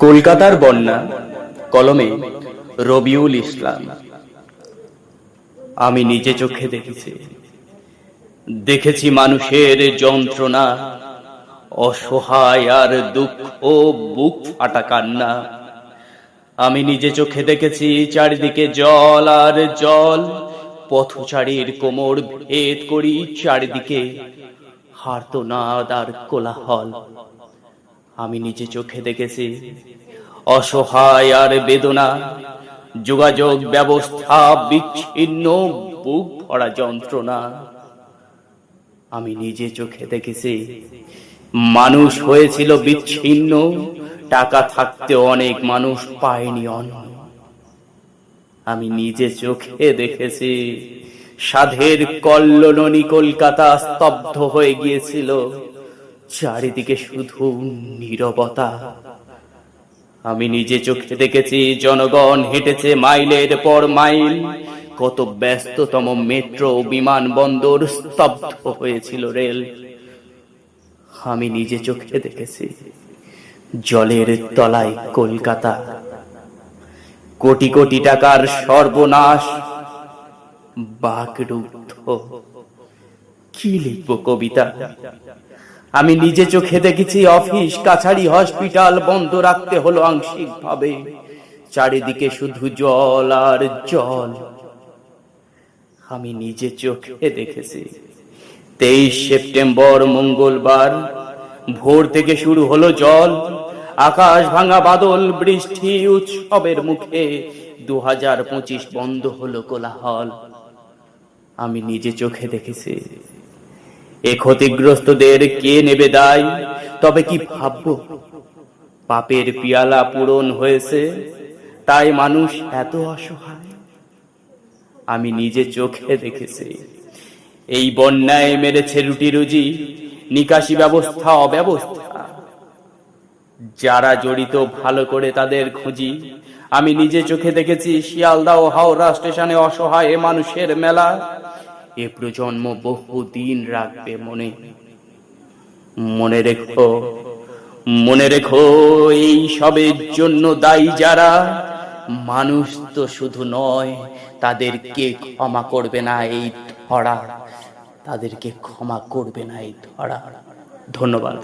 কলকাতার বন্যা, কলমে রবিউল ইসলাম। আমি নিজে চোখে দেখেছি। দেখেছি মানুষের যন্ত্রণা, অসহায় আর দুঃখ ও বুক ফাটা কান্না। আমি নিজে চোখে দেখেছি চারিদিকে জল আর জল, পথচারীর কোমর ভেদ করি চারিদিকে, হার্তনাদ আর কোলাহল। আমি নিজে চোখে দেখেছি। অসহায় আর বেদনা, যোগাযোগ ব্যবস্থা বিচ্ছিন্ন, বুক ভরা যন্ত্রণা। আমি নিজে চোখে দেখেছি, মানুষ হয়েছিল বিচ্ছিন্ন, টাকা থাকতে অনেক মানুষ পায়নি অন্ন আমি নিজে চোখে দেখেছি, সাধের কল্লোলনী কলকাতা স্তব্ধ হয়ে গিয়েছিল। চারিদিকে শুধু নীরবতা। আমি নিজে চোখে দেখেছি, জনগণ হেঁটেছে মাইলের পর মাইল। কত ব্যস্ততম মেট্রো বিমানবন্দর স্তব্ধ হয়েছিল রেল। আমি নিজে চোখে দেখেছি, জলের তলায় কলকাতা। কোটি কোটি টাকার সর্বনাশ। বাকরুদ্ধ। কি লিখব কবিতা? আমি নিজে চোখে দেখেছি অফিস, কাছারি, হসপিটাল বন্ধ রাখতে হলো আংশিক ভাবে চারিদিকে শুধু জল আর জল। আমি নিজে চোখে দেখেছি। তেইশ সেপ্টেম্বর, মঙ্গলবার। ভোর থেকে শুরু হলো জল। আকাশ ভাঙা বাদল, বৃষ্টি, উৎসবের মুখে দু হাজার পঁচিশ বন্ধ হলো কোলাহল। আমি নিজে চোখে দেখেছি। এ ক্ষতিগ্রস্তদের কে নেবে দায়? তবে কি ভাবব? পাপের পিয়ালা পূরণ হয়েছে, তাই মানুষ এত অসহায়। আমি নিজে চোখে দেখেছি, এই বন্যায় মেরেছে রুটি রুজি, নিকাশি ব্যবস্থা অব্যবস্থা। যারা জড়িত ভালো করে তাদের খুঁজি, আমি নিজে চোখে দেখেছি শিয়ালদা ও হাওড়া স্টেশনে অসহায় মানুষের মেলা। এ প্রজন্ম বহুদিন রাখবে মনে। মনে রেখো মনে রেখো, এই সবের জন্য দায়ী যারা, মানুষ তো শুধু নয়, তাদেরকে ক্ষমা করবে না এই ধরা। তাদেরকে ক্ষমা করবে না এই ধরা। ধন্যবাদ।